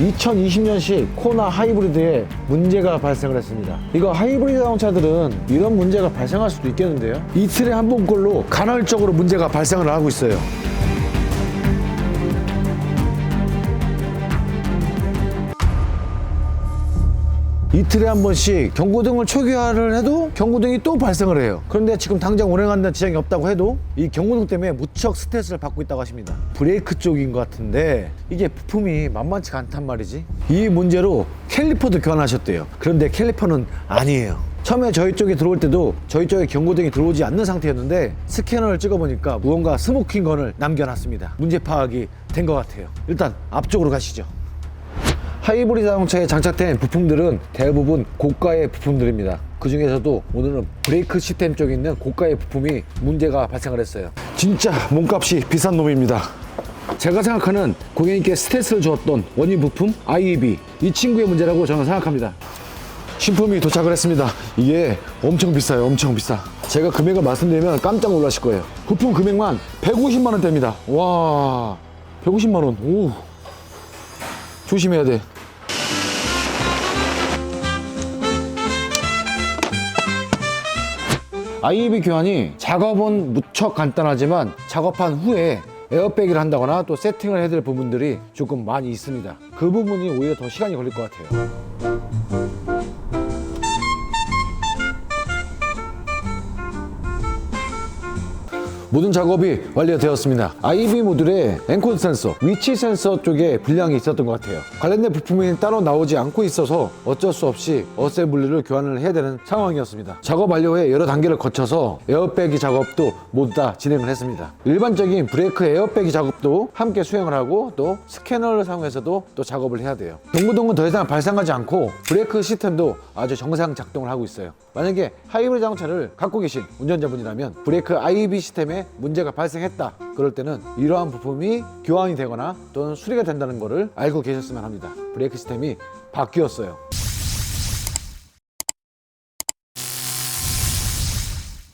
2020년식 코나 하이브리드에 문제가 발생을 했습니다. 이거 하이브리드 자동차들은 이런 문제가 발생할 수도 있겠는데요. 이틀에 한 번꼴로 간헐적으로 문제가 발생을 하고 있어요. 이틀에 한 번씩 경고등을 초기화를 해도 경고등이 또 발생을 해요. 그런데 지금 당장 운행하는 지장이 없다고 해도 이 경고등 때문에 무척 스트레스를 받고 있다고 하십니다. 브레이크 쪽인 것 같은데 이게 부품이 만만치가 않단 말이지. 이 문제로 캘리퍼도 교환하셨대요. 그런데 캘리퍼는 아니에요. 처음에 저희 쪽에 들어올 때도 저희 쪽에 경고등이 들어오지 않는 상태였는데 스캐너를 찍어보니까 무언가 스모킹 건을 남겨놨습니다. 문제 파악이 된 것 같아요. 일단 앞쪽으로 가시죠. 하이브리드 자동차에 장착된 부품들은 대부분 고가의 부품들입니다. 그 중에서도 오늘은 브레이크 시스템 쪽에 있는 고가의 부품이 문제가 발생을 했어요. 진짜 몸값이 비싼 놈입니다. 제가 생각하는 고객님께 스트레스를 주었던 원인 부품 IEB 이 친구의 문제라고 저는 생각합니다. 신품이 도착을 했습니다. 이게 엄청 비싸요. 엄청 비싸. 제가 금액을 말씀드리면 깜짝 놀라실 거예요. 부품 금액만 150만 원대입니다. 와, 150만 원. 오, 조심해야 돼. IEB 교환이 작업은 무척 간단하지만 작업한 후에 에어백을 한다거나 또 세팅을 해야 될 부분들이 조금 많이 있습니다. 그 부분이 오히려 더 시간이 걸릴 것 같아요. 모든 작업이 완료되었습니다. IB 모듈에 엔코드 센서, 위치 센서 쪽에 불량이 있었던 것 같아요. 관련된 부품이 따로 나오지 않고 있어서 어쩔 수 없이 어셈블리를 교환을 해야 되는 상황이었습니다. 작업 완료에 여러 단계를 거쳐서 에어백이 작업도 모두 다 진행을 했습니다. 일반적인 브레이크 에어백이 작업도 함께 수행을 하고 또 스캐너를 사용해서도 또 작업을 해야 돼요. 경고등은 더 이상 발생하지 않고 브레이크 시스템도 아주 정상 작동을 하고 있어요. 만약에 하이브리드 자동차를 갖고 계신 운전자분이라면 브레이크 IB 시스템 에 문제가 발생했다. 그럴 때는 이러한 부품이 교환이 되거나 또는 수리가 된다는 것을 알고 계셨으면 합니다. 브레이크 시스템이 바뀌었어요.